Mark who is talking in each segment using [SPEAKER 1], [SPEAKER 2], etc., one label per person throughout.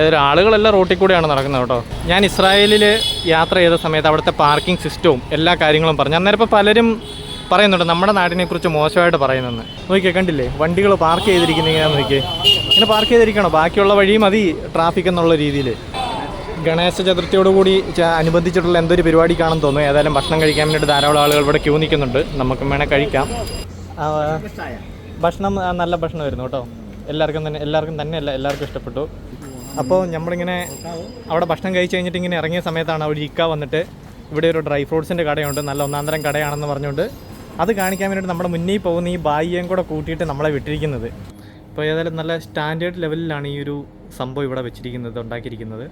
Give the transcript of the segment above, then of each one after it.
[SPEAKER 1] ഏതായാലും ആളുകളെല്ലാം റോട്ടിൽ കൂടെയാണ് നടക്കുന്നത് കേട്ടോ. ഞാൻ ഇസ്രായേലിൽ യാത്ര ചെയ്ത സമയത്ത് അവിടുത്തെ പാർക്കിംഗ് സിസ്റ്റവും എല്ലാ കാര്യങ്ങളും പറഞ്ഞു. അന്നേരം ഇപ്പോൾ പലരും പറയുന്നുണ്ട് നമ്മുടെ നാടിനെ കുറിച്ച് മോശമായിട്ട് പറയുന്നെന്ന്. നോക്കിയേ കണ്ടില്ലേ? വണ്ടികൾ പാർക്ക് ചെയ്തിരിക്കുന്ന ഇങ്ങനെ നോക്കിയേ. ഇങ്ങനെ പാർക്ക് ചെയ്തിരിക്കണോ? ബാക്കിയുള്ള വഴി മതി ട്രാഫിക് എന്നുള്ള രീതിയിൽ ഗണേശ ചതുർത്ഥിയോടുകൂടി അനുബന്ധിച്ചിട്ടുള്ള എന്തൊരു പരിപാടി കാണാൻ തോന്നുന്നു. ഏതായാലും ഭക്ഷണം കഴിക്കാൻ വേണ്ടിയിട്ട് ധാരാളം ആളുകൾ ഇവിടെ ക്യൂ നിൽക്കുന്നുണ്ട്. നമുക്കും വേണേൽ കഴിക്കാം. ഭക്ഷണം നല്ല ഭക്ഷണമായിരുന്നു കേട്ടോ. എല്ലാവർക്കും തന്നെ എല്ലാവർക്കും തന്നെയല്ല എല്ലാവർക്കും ഇഷ്ടപ്പെട്ടു. അപ്പോൾ നമ്മളിങ്ങനെ അവിടെ ഭക്ഷണം കഴിച്ച് കഴിഞ്ഞിട്ട് ഇങ്ങനെ ഇറങ്ങിയ സമയത്താണ് അവിടെ ഇക്ക വന്നിട്ട് ഇവിടെ ഒരു ഡ്രൈ ഫ്രൂട്ട്സിന്റെ കടയുണ്ട്. നല്ല ഒന്നാന്തരം കടയാണെന്ന് പറഞ്ഞുകൊണ്ട് അത് കാണിക്കാൻ വേണ്ടിയിട്ട് നമ്മുടെ മുന്നിൽ പോകുന്ന ഈ ബായിയേയും കൂടെ കൂട്ടിയിട്ട് നമ്മളെ വിട്ടിരിക്കുന്നത്. അപ്പോൾ ഏതായാലും നല്ല സ്റ്റാൻഡേർഡ് ലെവലിലാണ് ഈ ഒരു സംഭവം ഇവിടെ വെച്ചിരിക്കുന്നത് ഉണ്ടാക്കിയിരിക്കുന്നത്.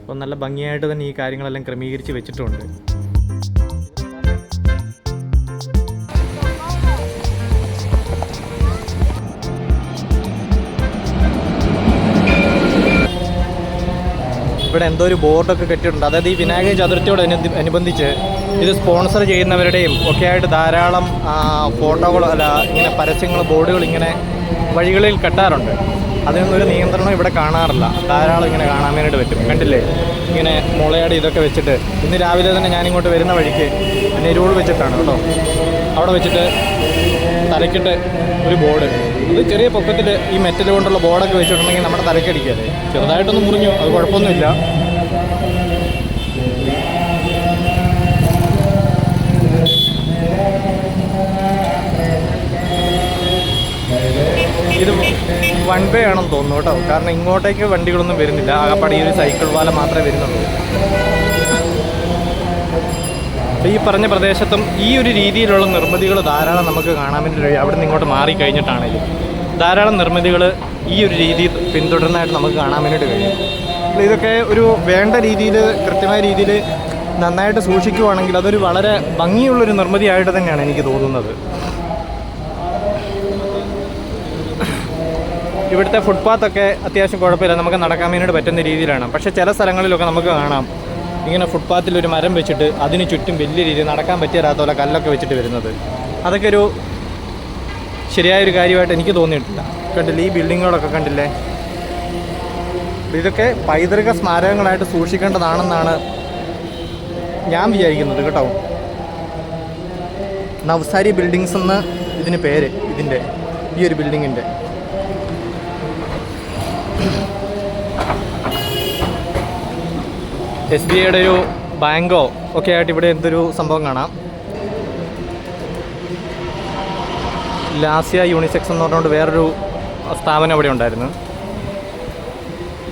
[SPEAKER 1] അപ്പോൾ നല്ല ഭംഗിയായിട്ട് തന്നെ ഈ കാര്യങ്ങളെല്ലാം ക്രമീകരിച്ച് വെച്ചിട്ടുണ്ട്. ഇവിടെ എന്തോ ഒരു ബോർഡൊക്കെ കെട്ടിയിട്ടുണ്ട്. അതായത് ഈ വിനായക ചതുർത്ഥിയോട് അനു- അനുബന്ധിച്ച് ഇത് സ്പോൺസർ ചെയ്യുന്നവരുടെയും ഒക്കെ ആയിട്ട് ധാരാളം ഫോട്ടോകൾ അല്ല ഇങ്ങനെ പരസ്യങ്ങൾ ബോർഡുകൾ ഇങ്ങനെ വഴികളിൽ കെട്ടാറുണ്ട്. അതിനൊന്നും ഒരു നിയന്ത്രണം ഇവിടെ കാണാറില്ല. ധാരാളം ഇങ്ങനെ കാണാൻ വേണ്ടിയിട്ട് പറ്റും. കണ്ടില്ലേ? ഇങ്ങനെ മുളയുടെ ഇതൊക്കെ വെച്ചിട്ട്. ഇന്ന് രാവിലെ തന്നെ ഞാനിങ്ങോട്ട് വരുന്ന വഴിക്ക് നെരൂൾ വെച്ചിട്ടാണ് കേട്ടോ. അവിടെ വെച്ചിട്ട് തലക്കിട്ട് ഒരു ബോർഡ്. ഇത് ചെറിയ പൊക്കത്തിൽ ഈ മെറ്റൽ കൊണ്ടുള്ള ബോർഡൊക്കെ വെച്ചിട്ടുണ്ടെങ്കിൽ നമ്മുടെ തലയ്ക്കടിക്കാതെ ചെറുതായിട്ടൊന്ന് മുറിഞ്ഞു അത് കുഴപ്പമൊന്നുമില്ല. ഇത് വൺ വേ ആണെന്ന് തോന്നുന്നു കേട്ടോ. കാരണം ഇങ്ങോട്ടേക്ക് വണ്ടികളൊന്നും വരുന്നില്ല. ആകപ്പാടി ഈ ഒരു സൈക്കിൾ വാല മാത്രമേ വരുന്നുള്ളൂ. ഈ പറഞ്ഞ പ്രദേശത്തും ഈ ഒരു രീതിയിലുള്ള നിർമ്മിതികൾ ധാരാളം നമുക്ക് കാണാൻ വേണ്ടി കഴിയും. അവിടെ നിന്ന് ഇങ്ങോട്ട് മാറിക്കഴിഞ്ഞിട്ടാണെങ്കിലും ധാരാളം നിർമ്മിതികൾ ഈ ഒരു രീതി പിന്തുടരുന്നതായിട്ട് നമുക്ക് കാണാൻ വേണ്ടിയിട്ട് കഴിയും. ഇതൊക്കെ ഒരു വേണ്ട രീതിയിൽ കൃത്യമായ രീതിയിൽ നന്നായിട്ട് സൂക്ഷിക്കുവാണെങ്കിൽ അതൊരു വളരെ ഭംഗിയുള്ളൊരു നിർമ്മിതിയായിട്ട് തന്നെയാണ് എനിക്ക് തോന്നുന്നത്. ഇവിടുത്തെ ഫുട്പാത്തൊക്കെ അത്യാവശ്യം കുഴപ്പമില്ല. നമുക്ക് നടക്കാൻ വേണ്ടിയിട്ട് പറ്റുന്ന രീതിയിലാണ്. പക്ഷേ ചില സ്ഥലങ്ങളിലൊക്കെ നമുക്ക് കാണാം. ഇങ്ങനെ ഫുട്പാത്തിൽ ഒരു മരം വെച്ചിട്ട് അതിന് ചുറ്റും വലിയ രീതിയിൽ നടക്കാൻ പറ്റിയ പോലെ കല്ലൊക്കെ വെച്ചിട്ട് വരുന്നത്. അതൊക്കെ ഒരു ശരിയായൊരു കാര്യമായിട്ട് എനിക്ക് തോന്നിയിട്ടില്ല. കണ്ടില്ലേ? ഈ ബിൽഡിങ്ങുകളൊക്കെ കണ്ടില്ലേ? ഇതൊക്കെ പൈതൃക സ്മാരകങ്ങളായിട്ട് സൂക്ഷിക്കേണ്ടതാണെന്നാണ് ഞാൻ വിചാരിക്കുന്നത് കേട്ടോ. നവ്സാരി ബിൽഡിങ്സ് എന്ന് ഇതിന് പേര് ഇതിന്റെ ഈ ഒരു ബിൽഡിങ്ങിന്റെ. എസ് ബി ഐയുടെ ഒരു ബാങ്കോ ഒക്കെ ആയിട്ട് ഇവിടെ എന്തൊരു സംഭവം കാണാം. ലാസിയ യൂണിസെക്സ് എന്ന് പറഞ്ഞുകൊണ്ട് വേറൊരു സ്ഥാപനം ഇവിടെ ഉണ്ടായിരുന്നു.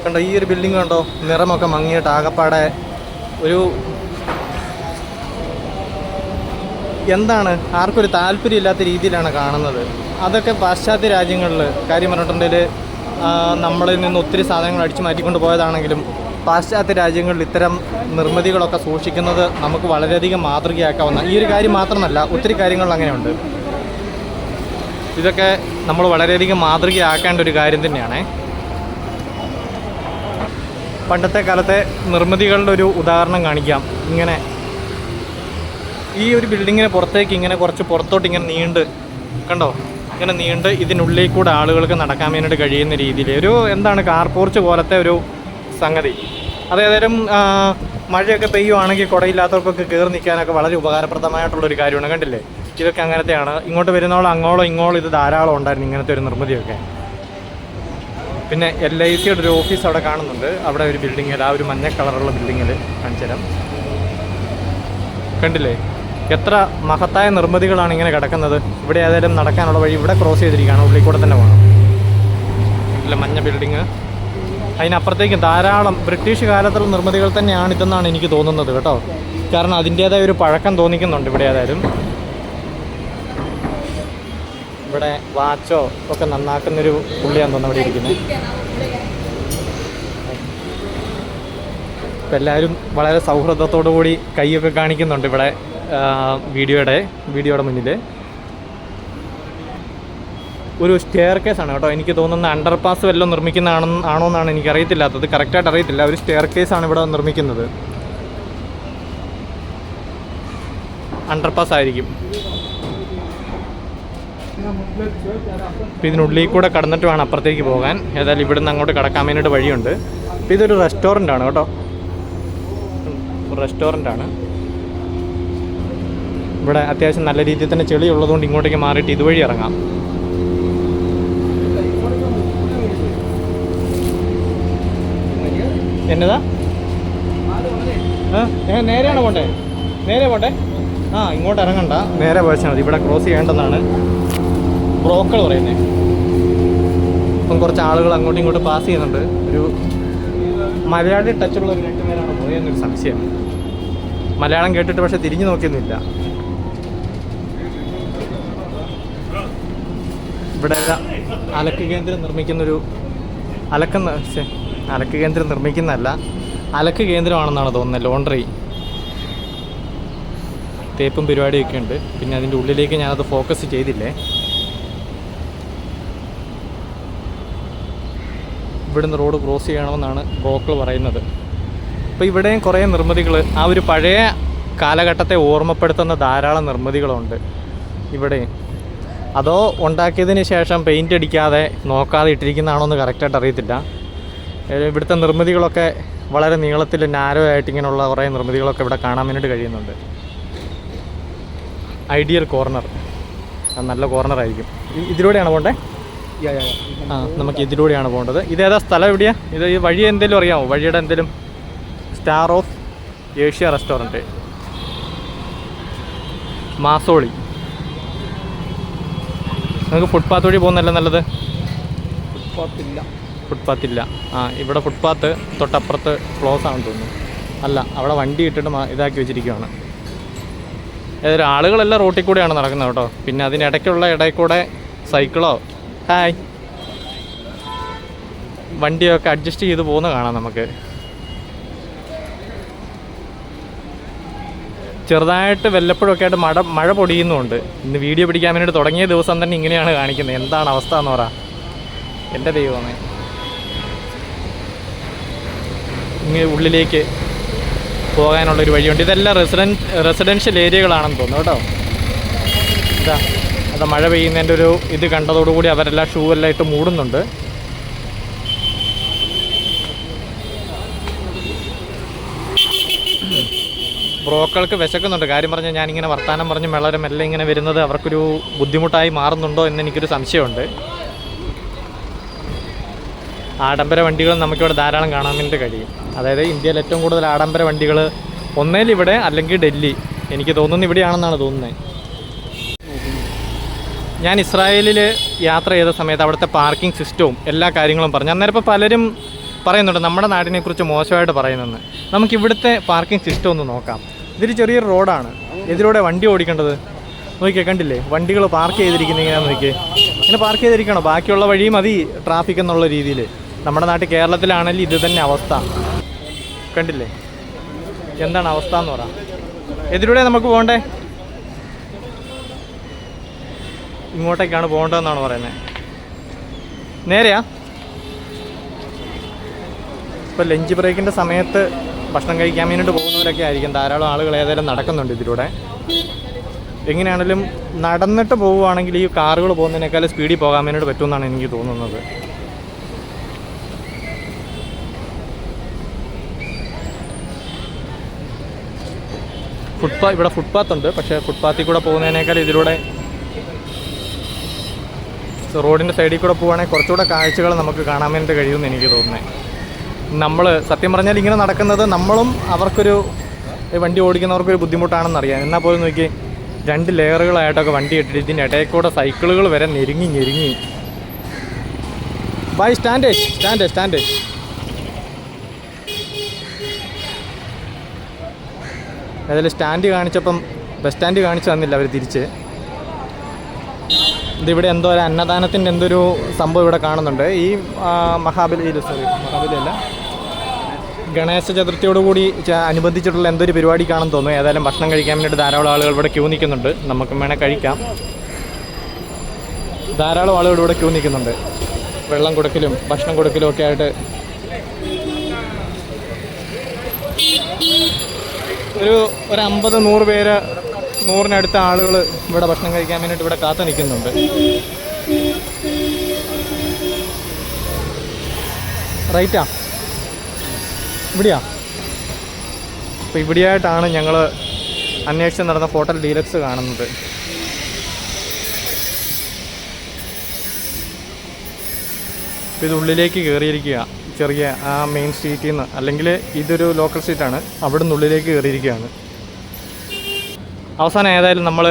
[SPEAKER 1] കണ്ടോ ഈ ഒരു ബിൽഡിംഗ് കണ്ടോ? നിറമൊക്കെ മങ്ങിയിട്ട് ആകപ്പാടെ ഒരു എന്താണ്? ആർക്കൊരു താല്പര്യമില്ലാത്ത രീതിയിലാണ് കാണുന്നത്. അതൊക്കെ പാശ്ചാത്യ രാജ്യങ്ങളിൽ കാര്യം പറഞ്ഞിട്ടുണ്ടെങ്കിൽ നമ്മളിൽ നിന്ന് ഒത്തിരി സാധനങ്ങൾ അടിച്ചു മാറ്റിക്കൊണ്ട് പോയതാണെങ്കിലും പാശ്ചാത്യ രാജ്യങ്ങളിൽ ഇത്തരം നിർമ്മിതികളൊക്കെ സൂക്ഷിക്കുന്നത് നമുക്ക് വളരെയധികം മാതൃകയാക്കാവുന്ന ഈ ഒരു കാര്യം മാത്രമല്ല ഒത്തിരി കാര്യങ്ങൾ അങ്ങനെയുണ്ട്. ഇതൊക്കെ നമ്മൾ വളരെയധികം മാതൃകയാക്കേണ്ട ഒരു കാര്യം തന്നെയാണേ. പണ്ടത്തെ കാലത്തെ നിർമ്മിതികളുടെ ഒരു ഉദാഹരണം കാണിക്കാം. ഇങ്ങനെ ഈ ഒരു ബിൽഡിങ്ങിന് പുറത്തേക്ക് ഇങ്ങനെ കുറച്ച് പുറത്തോട്ട് ഇങ്ങനെ നീണ്ട് കണ്ടോ? ഇങ്ങനെ നീണ്ട് ഇതിനുള്ളിൽ കൂടെ ആളുകൾക്ക് നടക്കാൻ വേണ്ടിയിട്ട് കഴിയുന്ന രീതിയിൽ ഒരു എന്താണ് കാർ പോർച്ച് പോലത്തെ ഒരു സംഗതി. അതേതരം മഴയൊക്കെ പെയ്യുവാണെങ്കിൽ കുടയില്ലാത്തവർക്കൊക്കെ കയറി നിൽക്കാനൊക്കെ വളരെ ഉപകാരപ്രദമായിട്ടുള്ളൊരു കാര്യമാണ്. കണ്ടില്ലേ? ഇതൊക്കെ അങ്ങനത്തെയാണ്. ഇങ്ങോട്ട് വരുന്നോളം അങ്ങോളം ഇങ്ങോളം ഇത് ധാരാളം ഉണ്ടായിരുന്നു ഇങ്ങനത്തെ ഒരു നിർമ്മിതിയൊക്കെ. പിന്നെ എൽ ഐ സിയുടെ ഒരു ഓഫീസ് അവിടെ കാണുന്നുണ്ട്. അവിടെ ഒരു ബിൽഡിങ്ങിൽ ആ ഒരു മഞ്ഞ കളറുള്ള ബിൽഡിങ്ങിൽ കാണിച്ചുതരാം. കണ്ടില്ലേ? എത്ര മഹത്തായ നിർമ്മിതികളാണ് ഇങ്ങനെ കിടക്കുന്നത്. ഇവിടെ ഏതായാലും നടക്കാനുള്ള വഴി ഇവിടെ ക്രോസ് ചെയ്തിരിക്കുകയാണ്. ഉള്ളിൽ കൂടെ തന്നെ പോകണം. ഇല്ല മഞ്ഞ ബിൽഡിങ്. അതിനപ്പുറത്തേക്ക് ധാരാളം ബ്രിട്ടീഷ് കാലത്തുള്ള നിർമ്മിതികൾ തന്നെയാണ് ഇതെന്നാണ് എനിക്ക് തോന്നുന്നത് കേട്ടോ. കാരണം അതിന്റേതായ ഒരു പഴക്കം തോന്നിക്കുന്നുണ്ട് ഇവിടെ ഏതായാലും. ഇവിടെ വാച്ചോ ഒക്കെ നന്നാക്കുന്നൊരു പുള്ളിയാണ് തോന്നുന്നു അവിടെ ഇരിക്കുന്നത്. ഇപ്പം എല്ലാവരും വളരെ സൗഹൃദത്തോടു കൂടി കൈയൊക്കെ കാണിക്കുന്നുണ്ട് ഇവിടെ വീഡിയോയുടെ വീഡിയോയുടെ മുന്നിൽ ഒരു സ്റ്റെയർ ആണ് കേട്ടോ. എനിക്ക് തോന്നുന്ന അണ്ടർ പാസ് വല്ലതും നിർമ്മിക്കുന്നതാണെന്ന് ആണോ എന്നാണ് എനിക്ക് അറിയത്തില്ലാത്തത് കറക്റ്റായിട്ട് അറിയത്തില്ല. ഒരു സ്റ്റെയർ ആണ് ഇവിടെ നിർമ്മിക്കുന്നത്. അണ്ടർ പാസ് ആയിരിക്കും. ഇതിനുള്ളിൽ കൂടെ കടന്നിട്ട് വേണം അപ്പുറത്തേക്ക് പോകാൻ. ഏതായാലും ഇവിടുന്ന് അങ്ങോട്ട് കടക്കാൻ വേണ്ടിയിട്ട് വഴിയുണ്ട്. അപ്പോൾ ഇതൊരു റെസ്റ്റോറന്റ് ആണ് കേട്ടോ. റെസ്റ്റോറന്റ് ആണ്. ഇവിടെ അത്യാവശ്യം നല്ല രീതിയിൽ തന്നെ ചെളി ഉള്ളതുകൊണ്ട് ഇങ്ങോട്ടേക്ക് മാറിയിട്ട് ഇതുവഴി ഇറങ്ങാം. എന്നതാ? ആ നേരെയാണ് പോണ്ടേ? നേരെ പോട്ടെ ആ ഇങ്ങോട്ട് ഇറങ്ങണ്ട. നേരെ പോയാൽ മതി. ഇവിടെ ക്രോസ് ചെയ്യേണ്ടെന്നാണ് ബ്രോക്കൾ പറയുന്നത് ഇപ്പം കുറച്ച് ആളുകൾ അങ്ങോട്ടും ഇങ്ങോട്ടും പാസ് ചെയ്യുന്നുണ്ട്. ഒരു മലയാളി ടച്ചുള്ള ഒരു രണ്ട് പേരാണ് പോയെന്നൊരു സംശയം. മലയാളം കേട്ടിട്ട് പക്ഷെ തിരിഞ്ഞു നോക്കിയൊന്നുമില്ല. ഇവിടെ അലക്ക് കേന്ദ്രം നിർമ്മിക്കുന്നൊരു അലക്കുന്ന അലക്ക് കേന്ദ്രം നിർമ്മിക്കുന്നതല്ല അലക്ക് കേന്ദ്രമാണെന്നാണ് തോന്നുന്നത് ലോണ്ടറി തേപ്പും പരിപാടിയൊക്കെ ഉണ്ട്. പിന്നെ അതിന്റെ ഉള്ളിലേക്ക് ഞാനത് ഫോക്കസ് ചെയ്തില്ലേ? ഇവിടുന്ന് റോഡ് ക്രോസ് ചെയ്യണമെന്നാണ് ഗോക്കൾ പറയുന്നത്. അപ്പോൾ ഇവിടെയും കുറേ നിർമ്മിതികൾ ആ ഒരു പഴയ കാലഘട്ടത്തെ ഓർമ്മപ്പെടുത്തുന്ന ധാരാളം നിർമ്മിതികളുണ്ട് ഇവിടെ. അതോ ഉണ്ടാക്കിയതിന് ശേഷം പെയിന്റ് അടിക്കാതെ നോക്കാതെ ഇട്ടിരിക്കുന്നതാണോ എന്ന് കറക്റ്റായിട്ട് അറിയത്തില്ല. ഇവിടുത്തെ നിർമ്മിതികളൊക്കെ വളരെ നീളത്തിൽ നാരോ ആയിട്ട് ഇങ്ങനെയുള്ള കുറേ നിർമ്മിതികളൊക്കെ ഇവിടെ കാണാൻ വേണ്ടിയിട്ട് കഴിയുന്നുണ്ട്. ഐഡിയൽ കോർണർ നല്ല കോർണർ ആയിരിക്കും. ഇതിലൂടെയാണ് പോകേണ്ടത് ആ നമുക്ക് ഇതിലൂടെയാണ് പോകേണ്ടത്. ഇതേതാ സ്ഥലം എവിടെയാ? ഇത് ഈ വഴി എന്തെങ്കിലും അറിയാമോ വഴിയുടെ എന്തെങ്കിലും സ്റ്റാർ ഓഫ് ഏഷ്യ റെസ്റ്റോറന്റ് മാസോളി. നമുക്ക് ഫുട്പാത്ത് വഴി പോകുന്നല്ലേ നല്ലത്?
[SPEAKER 2] ഫുട്പാത്തില്ല
[SPEAKER 1] ഫുട്പാത്ത് ഇല്ല ആ ഇവിടെ ഫുട്പാത്ത് തൊട്ടപ്പുറത്ത് ക്ലോസ് ആണെന്ന് തോന്നുന്നു. അല്ല അവിടെ വണ്ടി ഇട്ടിട്ട് ഇതാക്കി വെച്ചിരിക്കുകയാണ് ഏതൊരു ആളുകളെല്ലാം റോട്ടിൽ കൂടെയാണ് നടക്കുന്നത് കേട്ടോ. പിന്നെ അതിനിടയ്ക്കുള്ള ഇടയിൽ കൂടെ സൈക്കിളോ ഹായ് വണ്ടിയൊക്കെ അഡ്ജസ്റ്റ് ചെയ്ത് പോകുന്ന കാണാം നമുക്ക്. ചെറുതായിട്ട് വല്ലപ്പോഴൊക്കെ ആയിട്ട് മഴ മഴ പൊടിയുന്നുണ്ട്. ഇന്ന് വീഡിയോ പിടിക്കാൻ വേണ്ടിയിട്ട് തുടങ്ങിയ ദിവസം തന്നെ ഇങ്ങനെയാണ് കാണിക്കുന്നത്. എന്താണ് അവസ്ഥ എന്ന് പറ. എന്റെ ദൈവമേ. ഇങ്ങനെ ഉള്ളിലേക്ക് പോകാനുള്ളൊരു വഴിയുണ്ട്. ഇതെല്ലാം റെസിഡൻ റെസിഡൻഷ്യൽ ഏരിയകളാണെന്ന് തോന്നുന്നു കേട്ടോ. ഇതാ അത് മഴ പെയ്യുന്നതിന്റെ ഒരു ഇത് കണ്ടതോടുകൂടി അവരെല്ലാം ഷൂ എല്ലാം ഇട്ട് മൂടുന്നുണ്ട്. ബ്രോക്കൾക്ക് വിശക്കുന്നുണ്ട്. കാര്യം പറഞ്ഞാൽ ഞാനിങ്ങനെ വർത്തമാനം പറഞ്ഞ് മെളരം എല്ലാം ഇങ്ങനെ വരുന്നത് അവർക്കൊരു ബുദ്ധിമുട്ടായി മാറുന്നുണ്ടോ എന്ന് എനിക്കൊരു സംശയമുണ്ട്. ആഡംബര വണ്ടികൾ നമുക്കിവിടെ ധാരാളം കാണാൻ വേണ്ടി കഴിയും. അതായത് ഇന്ത്യയിൽ ഏറ്റവും കൂടുതൽ ആഡംബര വണ്ടികൾ ഒന്നേൽ ഇവിടെ അല്ലെങ്കിൽ ഡൽഹി. എനിക്ക് തോന്നുന്നു ഇവിടെയാണെന്നാണ് തോന്നുന്നത്. ഞാൻ ഇസ്രായേലിൽ യാത്ര ചെയ്ത സമയത്ത് അവിടുത്തെ പാർക്കിംഗ് സിസ്റ്റവും എല്ലാ കാര്യങ്ങളും പറഞ്ഞു. അന്നേരം ഇപ്പോൾ പലരും പറയുന്നുണ്ട് നമ്മുടെ നാടിനെക്കുറിച്ച് മോശമായിട്ട് പറയുന്നെന്ന്. നമുക്ക് ഇവിടുത്തെ പാർക്കിംഗ് സിസ്റ്റം ഒന്ന് നോക്കാം. ഇതൊരു ചെറിയൊരു റോഡാണ്. ഇതിലൂടെ വണ്ടി ഓടിക്കേണ്ടത്? നോക്കിയാൽ കണ്ടില്ലേ? വണ്ടികൾ പാർക്ക് ചെയ്തിരിക്കുന്ന ഇങ്ങനെ നോക്കിയേ. ഇങ്ങനെ പാർക്ക് ചെയ്തിരിക്കണോ? ബാക്കിയുള്ള വഴി മതി ട്രാഫിക് എന്നുള്ള രീതിയിൽ. നമ്മുടെ നാട്ടിൽ കേരളത്തിലാണെങ്കിൽ ഇത് തന്നെ അവസ്ഥ. കണ്ടില്ലേ? എന്താണ് അവസ്ഥ എന്ന് പറ. എതിലൂടെ നമുക്ക് പോകണ്ടേ? ഇങ്ങോട്ടേക്കാണ് പോകേണ്ടതെന്നാണ് പറയുന്നത് നേരെയാ. ഇപ്പോൾ ലഞ്ച് ബ്രേക്കിന്റെ സമയത്ത് ഭക്ഷണം കഴിക്കാൻ വേണ്ടിയിട്ട് പോകുന്നവരൊക്കെ ആയിരിക്കും. ധാരാളം ആളുകൾ ഏതായാലും നടക്കുന്നുണ്ട് ഇതിലൂടെ. എങ്ങനെയാണെങ്കിലും നടന്നിട്ട് പോവുകയാണെങ്കിൽ ഈ കാറുകൾ പോകുന്നതിനേക്കാൾ സ്പീഡിൽ പോകാൻ വേണ്ടിയിട്ട് പറ്റുമെന്നാണ് എനിക്ക് തോന്നുന്നത്. ഫുട്പാ ഇവിടെ ഫുട്പാത്ത് ഉണ്ട് പക്ഷേ ഫുട്പാത്തിൽ കൂടെ പോകുന്നതിനേക്കാൾ ഇതിലൂടെ റോഡിന്റെ സൈഡിൽ കൂടെ പോവുകയാണെങ്കിൽ കുറച്ചുകൂടെ കാഴ്ചകൾ നമുക്ക് കാണാൻ വേണ്ടി കഴിയുമെന്ന് എനിക്ക് തോന്നുന്നത് നമ്മൾ സത്യം പറഞ്ഞാൽ ഇങ്ങനെ നടക്കുന്നത് നമ്മളും അവർക്കൊരു വണ്ടി ഓടിക്കുന്നവർക്കൊരു ബുദ്ധിമുട്ടാണെന്ന് അറിയാം. എന്നാൽ പോലും നോക്കി രണ്ട് ലെയറുകളായിട്ടൊക്കെ വണ്ടി ഇട്ടിട്ട് ഇതിന്റെ ഇടയിൽ കൂടെ സൈക്കിളുകൾ വരെ ഞെരുങ്ങി ഞെരുങ്ങി. ബൈ സ്റ്റാൻഡേജ് സ്റ്റാൻഡേജ് സ്റ്റാൻഡേജ് ഏതായാലും സ്റ്റാൻഡ് കാണിച്ചപ്പം ബസ് സ്റ്റാൻഡ് കാണിച്ചു തന്നില്ല അവർ തിരിച്ച്. ഇതിവിടെ എന്തോ ഒരു അന്നദാനത്തിന്റെ എന്തൊരു സംഭവം ഇവിടെ കാണുന്നുണ്ട്. ഈ മഹാബലി സോറി മഹാബലി അല്ല. ഗണേശ ചതുർത്ഥിയോടുകൂടി കൂടി അനുബന്ധിച്ചിട്ടുള്ള എന്തൊരു പരിപാടി കാണുമെന്ന് തോന്നുന്നു. ഏതായാലും ഭക്ഷണം കഴിക്കാൻ വേണ്ടിയിട്ട് ധാരാളം ആളുകൾ ഇവിടെ ക്യൂ നിൽക്കുന്നുണ്ട്. നമുക്കും വേണേൽ കഴിക്കാം. ധാരാളം ആളുകൾ ഇവിടെ ക്യൂ നിൽക്കുന്നുണ്ട്. വെള്ളം കൊടുക്കലും ഭക്ഷണം കൊടുക്കലും ഒക്കെ ആയിട്ട് ഒരു ഒരു അമ്പത് നൂറ് പേര് നൂറിനടുത്ത ആളുകൾ ഇവിടെ ഭക്ഷണം കഴിക്കാൻ വേണ്ടിയിട്ട് ഇവിടെ കാത്തു നിൽക്കുന്നുണ്ട്. റൈറ്റാ? ഇവിടെയാ? അപ്പോൾ ഇവിടെയായിട്ടാണ് ഞങ്ങൾ അന്വേഷിച്ച് നടന്ന ഹോട്ടൽ ഡീലക്സ് കാണുന്നത്. ഇത് ഉള്ളിലേക്ക് കയറിയിരിക്കുക ചെറിയ ആ മെയിൻ സ്ട്രീറ്റിൽ നിന്ന് അല്ലെങ്കിൽ ഇതൊരു ലോക്കൽ സ്ട്രീറ്റാണ് അവിടെ നിന്നുള്ളിലേക്ക് കയറിയിരിക്കുകയാണ്. അവസാനം ഏതായാലും നമ്മൾ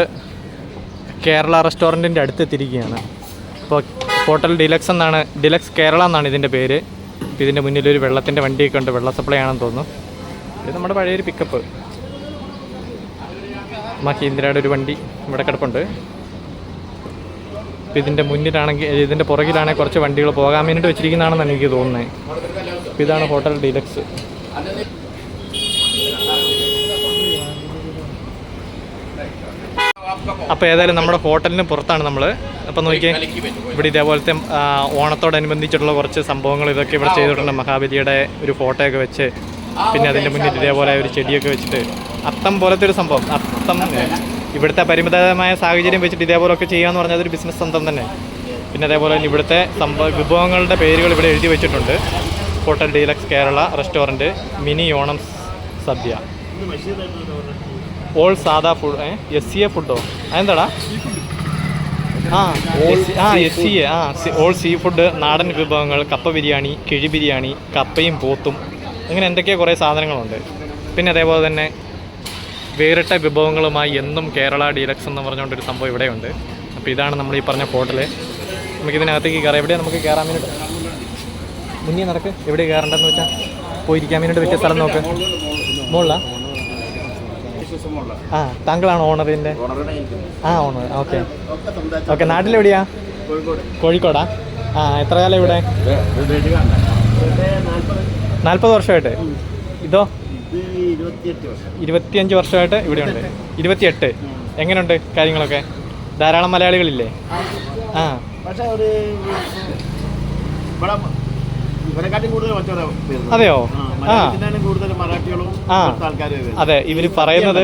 [SPEAKER 1] കേരള റെസ്റ്റോറന്റിന്റെ അടുത്തെത്തിയിരിക്കുകയാണ്. അപ്പോൾ ഹോട്ടൽ ഡിലക്സ് എന്നാണ് ഡിലക്സ് കേരള എന്നാണ് ഇതിന്റെ പേര്. അപ്പോൾ ഇതിന്റെ മുന്നിൽ ഒരു വെള്ളത്തിന്റെ വണ്ടിയൊക്കെ ഉണ്ട് വെള്ള സപ്ലൈ ആണെന്ന് തോന്നുന്നു. ഇത് നമ്മുടെ പഴയൊരു പിക്കപ്പ് മഹീന്ദ്രയുടെ ഒരു വണ്ടി ഇവിടെ കിടപ്പുണ്ട്. അപ്പോൾ ഇതിന്റെ മുന്നിലാണെങ്കിൽ ഇതിന്റെ പുറകിലാണെങ്കിൽ കുറച്ച് വണ്ടികൾ പോകാൻ വേണ്ടിയിട്ട് വെച്ചിരിക്കുന്നതാണെന്നാണ് എനിക്ക് തോന്നുന്നത്. അപ്പോൾ ഇതാണ് ഹോട്ടൽ ഡിലക്സ്. അപ്പോൾ ഏതായാലും നമ്മുടെ ഹോട്ടലിന് പുറത്താണ് നമ്മൾ അപ്പോൾ നോക്കിയാൽ ഇവിടെ ഇതേപോലത്തെ ഓണത്തോടനുബന്ധിച്ചിട്ടുള്ള കുറച്ച് സംഭവങ്ങൾ ഇതൊക്കെ ഇവിടെ ചെയ്തിട്ടുണ്ട്. മഹാബലിയുടെ ഒരു ഫോട്ടോയൊക്കെ വെച്ച് പിന്നെ അതിന്റെ മുന്നിൽ ഇതേപോലെ ഒരു ചെടിയൊക്കെ വെച്ചിട്ട്. അത്തം പോലത്തെ ഒരു സംഭവം. അത്തം ഇവിടുത്തെ പരിമിതമായ സാഹചര്യം വെച്ചിട്ട് ഇതേപോലൊക്കെ ചെയ്യാന്ന് പറഞ്ഞാൽ അതൊരു ബിസിനസ് തന്ത്രം തന്നെ. പിന്നെ അതേപോലെ തന്നെ ഇവിടുത്തെ സംഭവ വിഭവങ്ങളുടെ പേരുകൾ ഇവിടെ എഴുതി വെച്ചിട്ടുണ്ട്. Hotel deluxe Kerala restaurant mini Onam sadya all സാധാ ഫുഡ് എസ് സി എ ഫുഡോ അതെന്താടാ? ആ ആ എസ് സി എ ആ ഓൾ സീ ഫുഡ് നാടൻ വിഭവങ്ങൾ കപ്പ ബിരിയാണി കിഴി ബിരിയാണി കപ്പയും പോത്തും. അങ്ങനെ എന്തൊക്കെയോ കുറേ സാധനങ്ങളുണ്ട്. പിന്നെ അതേപോലെ തന്നെ വേറിട്ട വിഭവങ്ങളുമായി എന്നും കേരള ഡീലക്സ് എന്ന് പറഞ്ഞുകൊണ്ടൊരു സംഭവം ഇവിടെയുണ്ട് അപ്പോൾ ഇതാണ് നമ്മൾ ഈ പറഞ്ഞ ഹോട്ടൽ നമുക്കിതിനകത്തേക്ക് കയറാം എവിടെയാണ് നമുക്ക് കയറാൻ വേണ്ടിയിട്ട് മുന്നേ നടക്ക് എവിടെ കയറേണ്ടതെന്ന് വെച്ചാൽ പോയിരിക്കാൻ വേണ്ടിയിട്ട് പറ്റിയ സ്ഥലം നോക്ക് മുകളിലാണ് ആ താങ്കളാണ് ഓണറിന്റെ ആ ഓണർ ഓക്കെ ഓക്കെ നാട്ടിലെവിടെയാ കോഴിക്കോടാ ആ എത്ര കാലം ഇവിടെ നാൽപ്പത് വർഷമായിട്ട് ഇതോ ഇരുപത്തിയഞ്ച് വർഷമായിട്ട് ഇവിടെ ഉണ്ട് ഇരുപത്തിയെട്ട്. എങ്ങനെയുണ്ട് കാര്യങ്ങളൊക്കെ? ധാരാളം മലയാളികളില്ലേ? ആ. അതെയോ? ആ അതെ ഇവർ പറയുന്നത്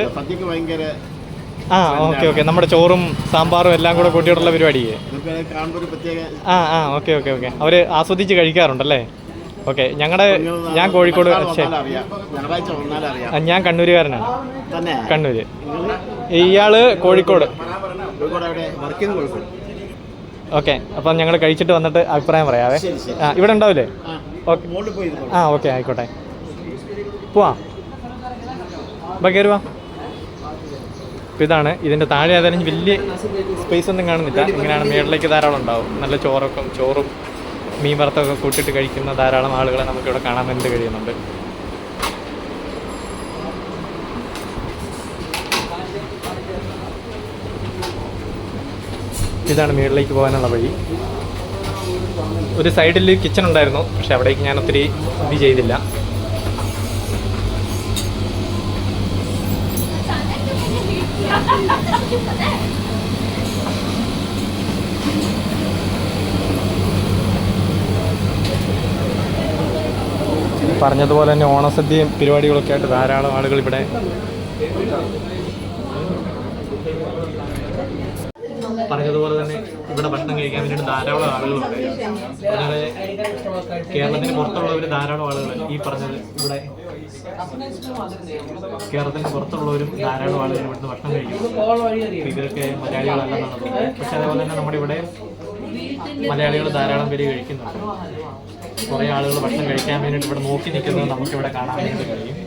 [SPEAKER 1] ആ ഓക്കെ ഓക്കെ. നമ്മുടെ ചോറും സാമ്പാറും എല്ലാം കൂടെ കൂട്ടിയിട്ടുള്ള പരിപാടിയെ. ആ ആ. Okay okay okay. അവർ ആസ്വദിച്ച് കഴിക്കാറുണ്ടല്ലേ? ഓക്കെ ഞങ്ങളുടെ ഞാൻ കോഴിക്കോട് ഞാൻ കണ്ണൂരുകാരനാണ്. കണ്ണൂര്. ഇയാൾ കോഴിക്കോട്. ഓക്കെ അപ്പം ഞങ്ങൾ കഴിച്ചിട്ട് വന്നിട്ട് അഭിപ്രായം പറയാവേ. ആ ഇവിടെ ഉണ്ടാവില്ലേ
[SPEAKER 3] ആ
[SPEAKER 1] ഓക്കെ. ആ ആയിക്കോട്ടെ. പോവാം. അപ്പം കയറി വാ. ഇതാണ് ഇതിന്റെ താഴെ ഏതായാലും വലിയ സ്പേസ് ഒന്നും കാണുന്നില്ല. ഇങ്ങനെയാണ് മേളിലേക്ക് ധാരാളം ഉണ്ടാവും. നല്ല ചോറൊക്കെ ചോറും മീൻ വറുത്തൊക്കെ കൂട്ടിയിട്ട് കഴിക്കുന്ന ധാരാളം ആളുകളെ നമുക്കിവിടെ കാണാൻ വേണ്ടി കഴിയുന്നുണ്ട്. ഇതാണ് മേളിലേക്ക് പോകാനുള്ള വഴി. ഒരു സൈഡിൽ കിച്ചൺ ഉണ്ടായിരുന്നു പക്ഷെ അവിടേക്ക് ഞാൻ ഒത്തിരി ഇത് ചെയ്തില്ല. പറഞ്ഞതുപോലെ തന്നെ ഓണസദ്യയും പരിപാടികളൊക്കെ ആയിട്ട് ധാരാളം ആളുകൾ ഇവിടെ പറഞ്ഞതുപോലെ തന്നെ ഇവിടെ ഭക്ഷണം കഴിക്കാൻ വേണ്ടിയിട്ട് ധാരാളം ആളുകളുണ്ട്. അതുപോലെ കേരളത്തിന് പുറത്തുള്ളവർ ധാരാളം ആളുകൾ ഈ പറഞ്ഞത് ഇവിടെ. കേരളത്തിന് പുറത്തുള്ളവരും ധാരാളം ആളുകൾ ഇവിടുന്ന് ഭക്ഷണം കഴിക്കും ഇവരൊക്കെ മലയാളികളല്ലെന്നാണ് തോന്നുന്നത്. പക്ഷെ അതേപോലെ തന്നെ നമ്മുടെ ഇവിടെ മലയാളികൾ ധാരാളം പേര് കഴിക്കുന്നുണ്ട്. കുറേ ആളുകൾ ഭക്ഷണം കഴിക്കാൻ വേണ്ടിയിട്ട് ഇവിടെ നോക്കി നിൽക്കുന്നത് നമുക്കിവിടെ കാണാൻ വേണ്ടി കഴിയും.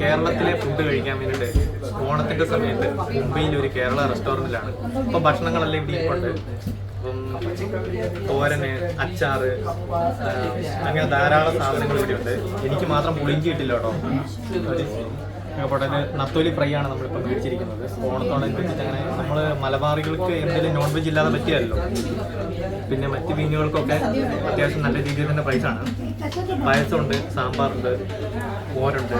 [SPEAKER 1] കേരളത്തിലെ ഫുഡ് കഴിക്കാൻ വേണ്ടിയിട്ട് ഓണത്തിന്റെ സമയത്ത് മുംബൈയിൽ ഒരു കേരള റെസ്റ്റോറന്റിലാണ് അപ്പോൾ ഭക്ഷണങ്ങളെല്ലാം ഇരിപ്പുണ്ട് അപ്പം തോരന് അച്ചാറ് അങ്ങനെ ധാരാളം സാധനങ്ങൾ ഇവിടെ ഉണ്ട് എനിക്ക് മാത്രം പുളിഞ്ചി കിട്ടില്ല കേട്ടോ. ഉടനെ നത്തോലി ഫ്രൈ ആണ് നമ്മളിപ്പോൾ മേടിച്ചിരിക്കുന്നത്. ഓണത്തോടനുബന്ധിച്ച് അങ്ങനെ നമ്മൾ മലബാറികൾക്ക് എന്തെങ്കിലും നോൺ വെജ് ഇല്ലാതെ പറ്റിയല്ലോ പിന്നെ മറ്റ് മീനുകൾക്കൊക്കെ അത്യാവശ്യം നല്ല രീതിയിൽ തന്നെ പ്രൈസാണ് പായസമുണ്ട് സാമ്പാറുണ്ട് മോരുണ്ട്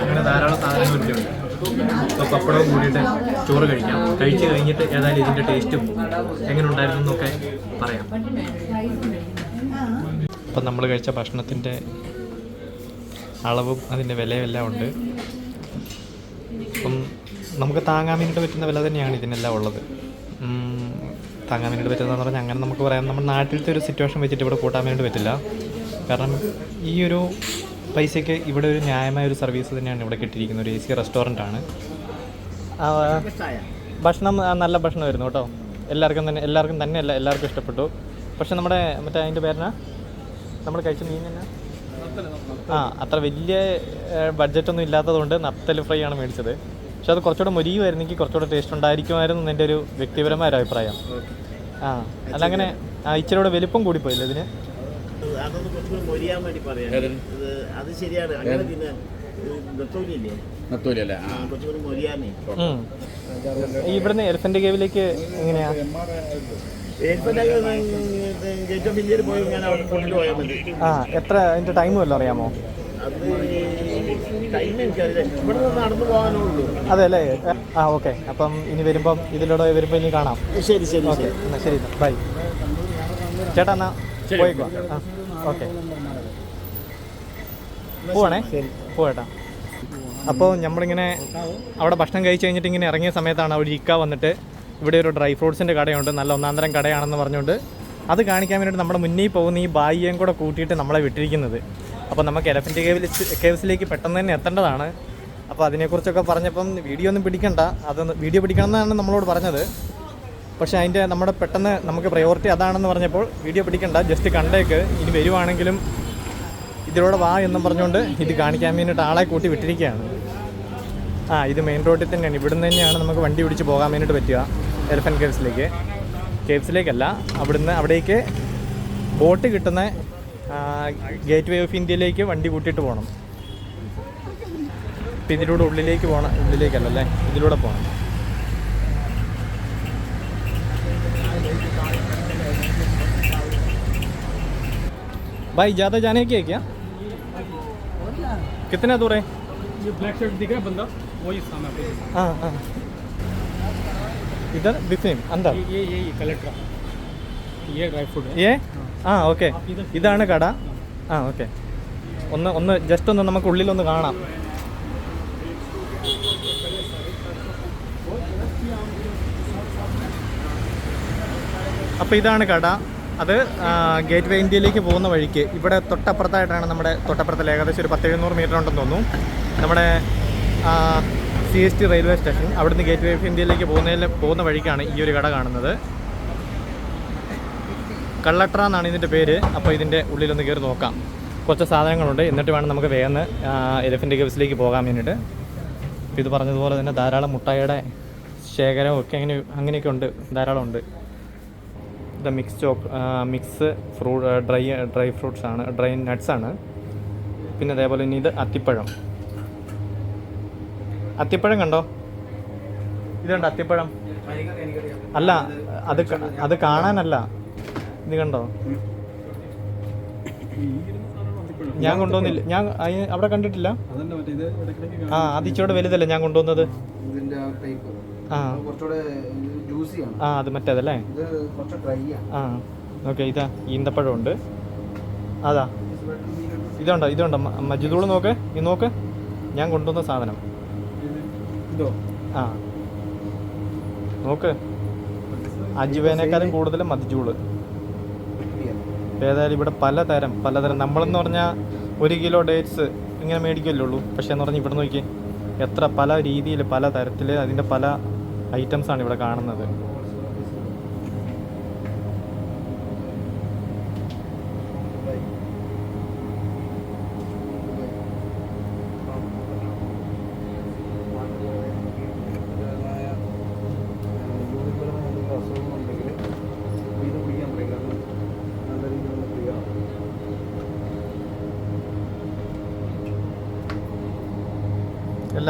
[SPEAKER 1] അങ്ങനെ ധാരാളം ഉണ്ട് ഇപ്പോൾ പപ്പടവും കൂടിയിട്ട് ചോറ് കഴിക്കാം. കഴിച്ച് കഴിഞ്ഞിട്ട് ഏതായാലും ഇതിന്റെ ടേസ്റ്റും എങ്ങനെ ഉണ്ടായിരുന്നു എന്നൊക്കെ പറയാം. അപ്പം നമ്മൾ കഴിച്ച ഭക്ഷണത്തിന്റെ അളവും അതിന്റെ വിലയും എല്ലാം ഉണ്ട്. അപ്പം നമുക്ക് താങ്ങാൻ വേണ്ടിയിട്ട് പറ്റുന്ന വില തന്നെയാണ് ഇതിനെല്ലാം ഉള്ളത്. താങ്ങാൻ വേണ്ടിയിട്ട് പറ്റുന്നതെന്ന് പറഞ്ഞാൽ അങ്ങനെ നമുക്ക് പറയാം. നമ്മുടെ നാട്ടിലത്തെ ഒരു സിറ്റുവേഷൻ വെച്ചിട്ട് ഇവിടെ കൂട്ടാൻ വേണ്ടി പറ്റില്ല. കാരണം ഈ ഒരു പൈസയ്ക്ക് ഇവിടെ ഒരു ന്യായമായ ഒരു സർവീസ് തന്നെയാണ് ഇവിടെ കിട്ടിയിരിക്കുന്നത്. ഒരു എ സി റെസ്റ്റോറന്റ് ആണ്. ഭക്ഷണം നല്ല ഭക്ഷണമായിരുന്നു കേട്ടോ. എല്ലാവർക്കും തന്നെ എല്ലാവർക്കും തന്നെയല്ല എല്ലാവർക്കും ഇഷ്ടപ്പെട്ടു. പക്ഷെ നമ്മുടെ മറ്റേ അതിന്റെ പേരിനാ നമ്മൾ കഴിച്ച മീൻ തന്നെ ആ അത്ര വലിയ ബഡ്ജറ്റൊന്നും ഇല്ലാത്തതുകൊണ്ട് നത്തൽ ഫ്രൈ ആണ് മേടിച്ചത്. പക്ഷെ അത് കുറച്ചുകൂടെ മുരിയുമായിരുന്നെങ്കിൽ കുറച്ചുകൂടെ ടേസ്റ്റ് ഉണ്ടായിരിക്കുമായിരുന്നു എന്റെ ഒരു വ്യക്തിപരമായ ഒരു അഭിപ്രായം. ആ അല്ല അങ്ങനെ ആ ഇച്ചിരി കൂടെ വലിപ്പം കൂടിപ്പോയില്ലേ ഇതിന്?
[SPEAKER 3] അത് ശരിയാണ്. അങ്ങനെ പിന്നെ
[SPEAKER 1] ഇവിടുന്ന് എലിഫന്റ് കേവിലേക്ക് എങ്ങനെയാ? ആ എത്ര അതിന്റെ ടൈം വല്ലതും അറിയാമോ?
[SPEAKER 3] അത്
[SPEAKER 1] അല്ലേ ആ ഓക്കെ അപ്പം ഇനി വരുമ്പം ഇതിലൂടെ വരുമ്പോൾ ഇനി കാണാം.
[SPEAKER 3] ശരി ശരി
[SPEAKER 1] ഓക്കെ എന്നാ ശരി ബൈ ചേട്ടാ എന്നാ പോയിക്കോ ആ ഓക്കെ പോവാണേ? പോവേട്ടാ അപ്പോൾ നമ്മളിങ്ങനെ അവിടെ ഭക്ഷണം കഴിച്ച് കഴിഞ്ഞിട്ട് ഇങ്ങനെ ഇറങ്ങിയ സമയത്താണ് അവിടെ ഇക്ക വന്നിട്ട് ഇവിടെ ഒരു ഡ്രൈ ഫ്രൂട്ട്സിന്റെ കടയുണ്ട്. നല്ല ഒന്നാന്തരം കടയാണെന്ന് പറഞ്ഞുകൊണ്ട് അത് കാണിക്കാൻ വേണ്ടിയിട്ട് നമ്മുടെ മുന്നിൽ പോകുന്ന ഈ ബായിയേയും കൂടെ കൂട്ടിയിട്ട് നമ്മളെ വിട്ടിരിക്കുന്നത്. അപ്പോൾ നമുക്ക് എലഫന്റ് കേവിൽ കേവ്സിലേക്ക് പെട്ടെന്ന് തന്നെ എത്തേണ്ടതാണ്. അപ്പോൾ അതിനെക്കുറിച്ചൊക്കെ പറഞ്ഞപ്പം വീഡിയോ ഒന്നും പിടിക്കണ്ട. അതൊന്ന് വീഡിയോ പിടിക്കണം എന്നാണ് നമ്മളോട് പറഞ്ഞത്. പക്ഷേ അതിന്റെ നമ്മുടെ പെട്ടെന്ന് നമുക്ക് പ്രയോറിറ്റി അതാണെന്ന് പറഞ്ഞപ്പോൾ വീഡിയോ പിടിക്കണ്ട. ജസ്റ്റ് കണ്ടേക്ക്. ഇനി വരുവാണെങ്കിലും ഇതിലൂടെ വാ എന്നും പറഞ്ഞുകൊണ്ട് ഇത് കാണിക്കാൻ വേണ്ടിയിട്ട് ആളെ കൂട്ടി വിട്ടിരിക്കുകയാണ്. ആ ഇത് മെയിൻ റോഡിൽ തന്നെയാണ്. ഇവിടുന്ന് തന്നെയാണ് നമുക്ക് വണ്ടി പിടിച്ച് പോകാൻ വേണ്ടിയിട്ട് പറ്റുക. എലിഫൻ കേവ്സിലേക്ക് കേവ്സിലേക്കല്ല അവിടുന്ന് അവിടേക്ക് ബോട്ട് കിട്ടുന്ന ഗേറ്റ് വേ ഓഫ് ഇന്ത്യയിലേക്ക് വണ്ടി കൂട്ടിയിട്ട് പോകണം അപ്പം ഇതിലൂടെ ഉള്ളിലേക്ക് പോകണം ഉള്ളിലേക്കല്ലല്ലേ ഇതിലൂടെ പോകണം भाई ज़्यादा जाने की है क्या कितना दूर है
[SPEAKER 2] ये ब्लैक शर्ट दिख रहा है बंदा वही सामने आपको
[SPEAKER 1] हाँ हाँ इधर बिफिम अंदर
[SPEAKER 2] ये ये ये कलर का ये ड्राई फ्रूट है
[SPEAKER 1] ഏ ആ ഓക്കെ ഇതാണ് കട ആ ഓക്കെ ഒന്ന് ഒന്ന് ജസ്റ്റ് ഒന്ന് നമുക്ക് ഉള്ളിലൊന്ന് കാണാം അപ്പോൾ ഇതാണ് കട അത് ഗേറ്റ് വേ ഇന്ത്യയിലേക്ക് പോകുന്ന വഴിക്ക് ഇവിടെ തൊട്ടപ്പുറത്തായിട്ടാണ് നമ്മുടെ തൊട്ടപ്പുറത്തിൽ ഏകദേശം ഒരു പത്ത് എഴുന്നൂറ് മീറ്റർ ഉണ്ടെന്ന് തോന്നുന്നു നമ്മുടെ C S T railway station അവിടുന്ന് ഗേറ്റ് വേ ഓഫ് ഇന്ത്യയിലേക്ക് പോകുന്നതിൽ പോകുന്ന വഴിക്കാണ് ഈ ഒരു കട കാണുന്നത്. കള്ളട്ര എന്നാണ് ഇതിന്റെ പേര്. അപ്പോൾ ഇതിന്റെ ഉള്ളിലൊന്ന് കയറി നോക്കാം. കുറച്ച് സാധനങ്ങളുണ്ട്. എന്നിട്ട് വേണം നമുക്ക് വേഗം എലിഫന്റ് കേവ്സിലേക്ക് പോകാൻ വേണ്ടിയിട്ട്. ഇത് പറഞ്ഞതുപോലെ തന്നെ ധാരാളം മുട്ടായിയുടെ ശേഖരവും ഒക്കെ അങ്ങനെ അങ്ങനെയൊക്കെ ഉണ്ട്. ധാരാളം ഉണ്ട്. ഇത് മിക്സ് ചോക്ക് മിക്സ് ഫ്രൂ ഡ്രൈ ഡ്രൈ ഫ്രൂട്ട്സ് ആണ്. ഡ്രൈ നട്ട്സാണ് പിന്നെ അതേപോലെ ഇനി ഇത് അത്തിപ്പഴം. അത്തിപ്പഴം കണ്ടോ? ഇതുണ്ട് അത്തിപ്പഴം. അല്ല അത് അത് കാണാനല്ല. ഇത് കണ്ടോ? ഞാൻ കൊണ്ടുവന്നില്ല. ഞാൻ അവിടെ കണ്ടിട്ടില്ല.
[SPEAKER 2] അതന്നെ മറ്റേ ഇത് ഇടയ്ക്കിടയ്ക്ക്
[SPEAKER 1] ആ അത് ഇച്ചിരി വലുതല്ലേ ഞാൻ കൊണ്ടുവന്നത്? ആ അത് മറ്റേതല്ലേ?
[SPEAKER 3] ഇത് കുറച്ച് ഡ്രൈ ആണ്.
[SPEAKER 1] ആ ഓക്കെ ഇതാ ഈന്തപ്പഴം ഉണ്ട് അതാ. ഇതുണ്ടോ ഇതുണ്ടോ? മജിദൂൾ നോക്ക് ഈ നോക്ക്. ഞാൻ കൊണ്ടുവന്ന സാധനം.
[SPEAKER 2] ഇതോ.
[SPEAKER 1] ആ. നോക്ക്. അജുവേനേക്കാളും കൂടുതൽ മതിച്ചൂൾ ഏതായാലും ഇവിടെ പലതരം പലതരം. നമ്മളെന്ന് പറഞ്ഞാൽ ഒരു കിലോ ഡേറ്റ്സ് ഇങ്ങനെ മേടിക്കുമല്ലേ ഉള്ളൂ. പക്ഷേ എന്ന് പറഞ്ഞാൽ ഇവിടെ നോക്കി എത്ര പല രീതിയിൽ പല തരത്തിൽ അതിന്റെ പല ഐറ്റംസ് ആണ് ഇവിടെ കാണുന്നത്.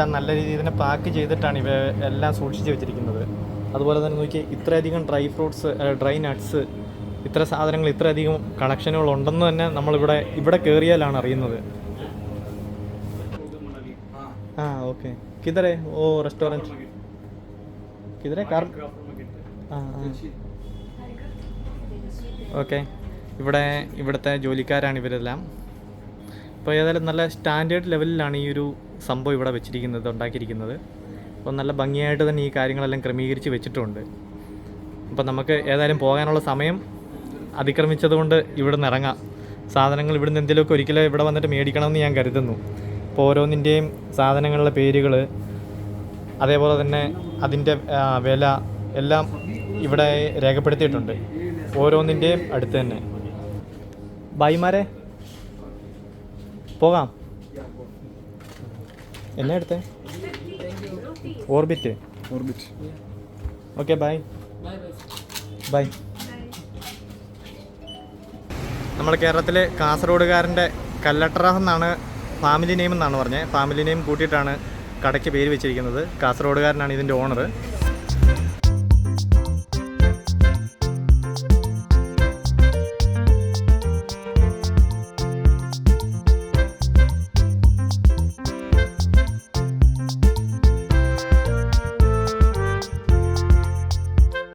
[SPEAKER 1] എല്ലാം നല്ല രീതിയിൽ തന്നെ പാക്ക് ചെയ്തിട്ടാണ് ഇവ എല്ലാം സൂക്ഷിച്ച് വെച്ചിരിക്കുന്നത്. അതുപോലെ തന്നെ നോക്കി ഇത്രയധികം ഡ്രൈ ഫ്രൂട്ട്സ് ഡ്രൈ നട്ട്സ് ഇത്ര സാധനങ്ങൾ ഇത്രയധികം കണക്ഷനുകൾ ഉണ്ടെന്ന് തന്നെ നമ്മളിവിടെ ഇവിടെ കയറിയാലാണ് അറിയുന്നത്. ആ ഓക്കെ. കിതറേ ഓ റെസ്റ്റോറന്റ് കിതറേ കാർ ആ ഓക്കെ. ഇവിടെ ഇവിടുത്തെ ജോലിക്കാരാണ് ഇവരെല്ലാം. അപ്പോൾ ഏതായാലും നല്ല സ്റ്റാൻഡേർഡ് ലെവലിലാണ് ഈ ഒരു സംഭവം ഇവിടെ വെച്ചിരിക്കുന്നത് ഉണ്ടാക്കിയിരിക്കുന്നത്. അപ്പോൾ നല്ല ഭംഗിയായിട്ട് തന്നെ ഈ കാര്യങ്ങളെല്ലാം ക്രമീകരിച്ച് വെച്ചിട്ടുണ്ട്. അപ്പോൾ നമുക്ക് ഏതായാലും പോകാനുള്ള സമയം അതിക്രമിച്ചതുകൊണ്ട് ഇവിടെ നിന്ന് ഇറങ്ങാം. സാധനങ്ങൾ ഇവിടുന്ന് എന്തെങ്കിലുമൊക്കെ ഒരിക്കലും ഇവിടെ വന്നിട്ട് മേടിക്കണമെന്ന് ഞാൻ കരുതുന്നു. അപ്പോൾ ഓരോന്നിന്റെയും സാധനങ്ങളുടെ പേരുകൾ അതേപോലെ തന്നെ അതിന്റെ വില എല്ലാം ഇവിടെ രേഖപ്പെടുത്തിയിട്ടുണ്ട്. ഓരോന്നിന്റെയും അടുത്ത് തന്നെ. ബൈമാരെ പോകാം. എന്നാ എടുത്തേ? Orbit
[SPEAKER 2] Orbit
[SPEAKER 1] okay bye bye നമ്മൾ കേരളത്തിലെ കാസർഗോഡുകാരന്റെ കല്ലട്ടറ എന്നാണ് ഫാമിലി നെയിം എന്നാണ് പറഞ്ഞത് ഫാമിലി നെയിം കൂട്ടിയിട്ടാണ് കടയ്ക്ക് പേര് വെച്ചിരിക്കുന്നത്. കാസർഗോഡുകാരനാണ് ഇതിന്റെ ഓണർ